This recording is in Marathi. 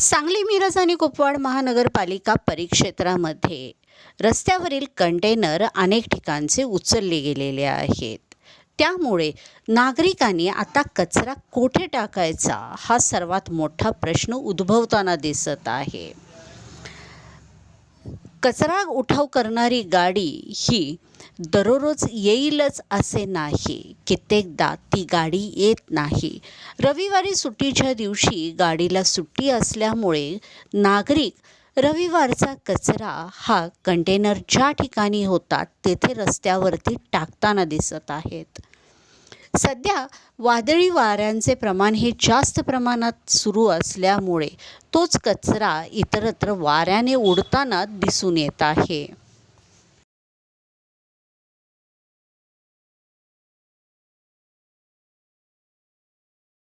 सांगली मिरज आणि कुपवाड महानगरपालिका परिक्षेत्रामध्ये रस्त्यावरील कंटेनर अनेक ठिकाणचे उचलले गेलेले आहेत. त्यामुळे नागरिकांनी आता कचरा कोठे टाकायचा हा सर्वात मोठा प्रश्न उद्भवताना दिसत आहे. कचरा उठाव करणारी गाडी ही दररोज येईलच असे नाही. कित्येकदा ती गाडी येत नाही. रविवारी सुट्टीच्या दिवशी गाडीला सुट्टी असल्यामुळे नागरिक रविवारचा कचरा हा कंटेनर ज्या ठिकाणी होतात तेथे रस्त्यावरती टाकताना दिसत आहेत. सध्या वादळी वाऱ्यांचे प्रमाण हे जास्त प्रमाणात सुरू असल्यामुळे तोच कचरा इतरत्र वाऱ्याने उडताना दिसून येत आहे.